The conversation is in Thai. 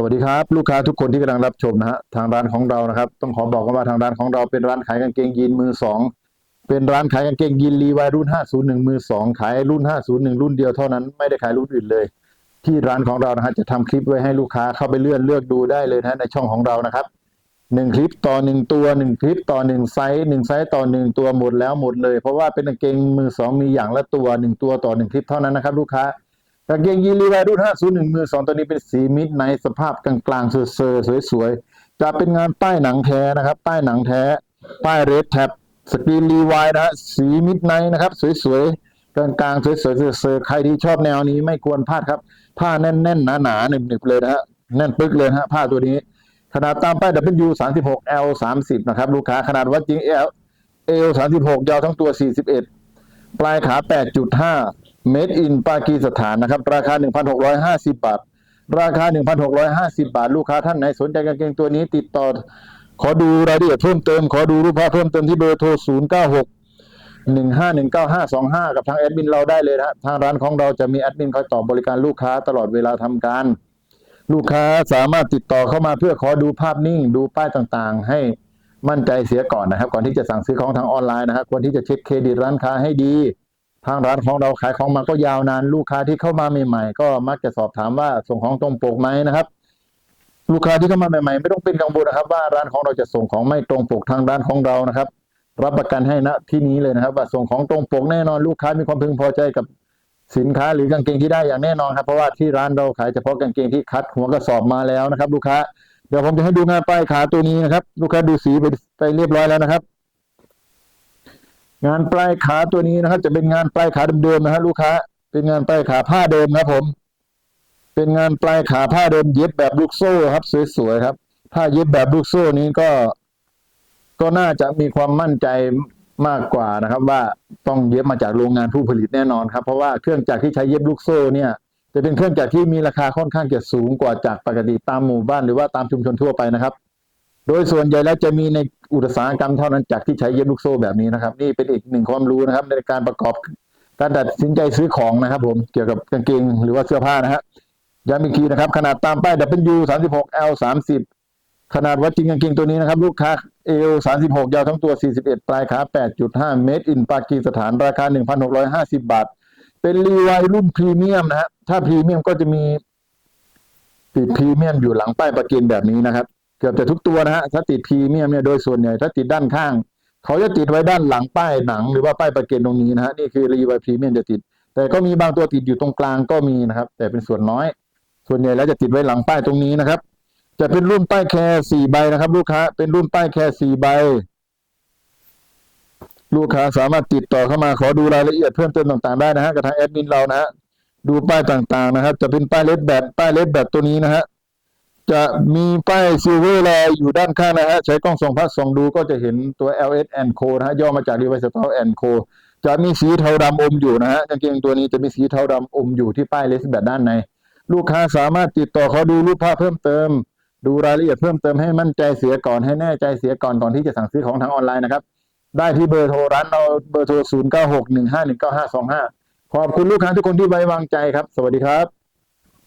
สวัสดีครับ ลูกค้าทุกคนที่กำลังรับชมนะฮะทางร้านของเรานะครับ ต้องขอบอกกันว่าทางร้านของเราเป็นร้านขายกางเกงยีนมือสองเป็นร้านขายกางเกงยีนรีวายรุ่น 501 มือสองขายรุ่น 501 รุ่นเดียวเท่านั้นไม่ได้ขายรุ่นอื่นเลย ที่ร้านของเรานะฮะจะทำคลิปไว้ให้ลูกค้าเข้าไปเลื่อนเลือกดูได้เลยนะฮะในช่องของเรานะครับหนึ่งคลิปต่อหนึ่งตัวหนึ่งคลิปต่อหนึ่งไซส์หนึ่งไซส์ต่อหนึ่งตัวหมดแล้วหมดเลย เพราะว่าเป็นกางเกงมือสองมีอย่างละตัวหนึ่งตัวต่อหนึ่งคลิปเท่านั้นนะครับ ลูกค้า กางเกงยีนรีวายรุ่น 501 มือสองตัวนี้เป็นสีมิดในสภาพกลางๆเซอร์ๆสวยๆ จะเป็นงานป้ายหนังแท้นะครับ ป้ายหนังแท้ ป้ายเรดแท็บสกรีนรีวายนะฮะสีมิดไนนะครับ สวยๆ กลางๆ สวยๆเซอร์ๆใครที่ชอบแนวนี้ไม่ควรพลาดครับ ผ้าแน่นๆ หนาๆหนึบๆเลยนะฮะแน่นปึ๊กเลยฮะผ้าตัวนี้ ขนาดตามป้าย W 36 L 30นะครับ ลูกค้าขนาดวัดจริง L L 36 ยาวทั้งตัว 41 ปลายขา 8.5 Made in ปากีสถานนะครับ ราคา 1,650 บาท ราคา 1,650 บาท ลูกค้าท่านไหนสนใจกางเกงตัวนี้ติดต่อ ขอดูรายละเอียดเพิ่มเติม ขอดูรูปภาพเพิ่มเติมที่เบอร์โทร 096 1519525 กับทางแอดมินเราได้เลยนะทางร้านของเราจะมีแอดมินคอยตอบบริการลูกค้าตลอดเวลาทำการ ลูกค้าสามารถติดต่อเข้ามาเพื่อขอดูภาพนิ่ง ดูป้ายต่างๆ ให้มั่นใจเสียก่อนนะครับ ก่อนที่จะสั่งซื้อของทางออนไลน์นะครับควรที่จะเช็คเครดิตร้านค้าให้ดี ทางร้านของเราขายของมาก็ยาวนานลูกค้าที่เข้ามาใหม่ๆ ก็มักจะสอบถามว่าส่งของตรงปกไหมนะครับ ลูกค้าที่เข้ามาใหม่ๆ ไม่ต้องเป็นกังวลนะครับ ว่าร้านของเราจะส่งของไม่ตรงปกทางร้านของเรานะครับ รับประกันให้ณที่นี้เลยนะครับ ว่าส่งของตรงปกแน่นอนลูกค้ามีความพึงพอใจกับสินค้าหรือกางเกงที่ได้อย่างแน่นอนครับ เพราะว่าที่ร้านเราขายเฉพาะกางเกงที่คัดหัวกระสอบมาแล้วนะครับ ลูกค้าเดี๋ยวผมจะให้ดูงานป้ายขาตัวนี้นะครับ ลูกค้าดูสีไปไปเรียบร้อยแล้วนะครับ งานปลายขาตัวนี้นะครับ จะเป็นงานปลายขาเดิมๆนะฮะลูกค้า เป็นงานปลายขาผ้าเดิมครับผม เป็นงานปลายขาผ้าเดิมเย็บแบบลูกโซ่ครับสวยๆครับถ้าเย็บแบบลูกโซ่นี้ก็ ก็น่าจะมีความมั่นใจมากกว่านะครับ ว่าต้องเย็บมาจากโรงงานผู้ผลิตแน่นอนครับ เพราะว่าเครื่องจักรที่ใช้เย็บลูกโซ่เนี่ย จะเป็นเครื่องจักรที่มีราคาค่อนข้างจะสูงกว่าจากปกติตามหมู่บ้านหรือว่าตามชุมชนทั่วไปนะครับ โดยส่วนใหญ่แล้วจะมีในอุตสาหกรรมเท่านั้นจากที่ใช้เย็บลูกโซ่แบบนี้นะครับ นี่เป็นอีกหนึ่งความรู้นะครับ ในการประกอบการตัดสินใจซื้อของนะครับ ผมเกี่ยวกับกางเกงหรือว่าเสื้อผ้านะฮะย้ำอีกทีนะครับ ขนาดตามป้าย W 36 L 30ขนาดวัดจริงกางเกงตัวนี้นะครับ ลูกค้า L 36 ยาวทั้งตัว 41 ปลายขา 8.5 เมตร อินปากีสถานราคา 1,650 บาท เป็นรีไวายรุ่นพรีเมียมนะฮะถ้าพรีเมียมก็จะมีติดพรีเมียมอยู่หลังป้ายประกินแบบนี้นะครับ เกือบจะทุกตัวนะฮะถ้าติดพรีเมียมเนี่ยโดยส่วนใหญ่ถ้าติดด้านข้าง เขาจะติดไว้ด้านหลังป้ายหนัง หรือว่าป้ายประกันตรงนี้นะฮะนี่คือรีไวพรีเมียมจะติด แต่ก็มีบางตัวติดอยู่ตรงกลางก็มีนะครับ แต่เป็นส่วนน้อย ส่วนใหญ่แล้วจะติดไว้หลังป้ายตรงนี้นะครับ จะเป็นรุ่นป้ายแคร์สี่ใบนะครับ ลูกค้าเป็นรุ่นป้ายแคร์สี่ใบลูกค้าสามารถติดต่อเข้ามาขอดูรายละเอียดเพิ่มเติมต่างๆได้นะฮะกับทางแอดมินเรานะฮะดูป้ายต่างๆนะครับ จะเป็นป้ายเลดแบบป้ายเลดแบบตัวนี้นะฮะ จะมีป้ายซิลเวอร์แลอยู่ด้านข้างนะฮะ ใช้กล้องส่องพัดส่องดูก็จะเห็นตัว LS and Co นะฮะ ย่อมาจาก Device Store and Co จะมีสีเทาดำอมอยู่นะฮะกางเกงตัวนี้จะมีสีเทาดำอมอยู่ที่ป้ายเลสแบบด้านใน ลูกค้าสามารถติดต่อเขาดูรูปภาพเพิ่มเติม ดูรายละเอียดเพิ่มเติมให้มั่นใจเสียก่อนให้แน่ใจเสียก่อนก่อนที่จะสั่งซื้อของทางออนไลน์นะครับ ได้ที่เบอร์โทรร้านเราเบอร์โทร 0 9 6 1 5 1 9 5 2 5 ขอบคุณลูกค้าทุกคนที่ไว้วางใจครับ สวัสดีครับ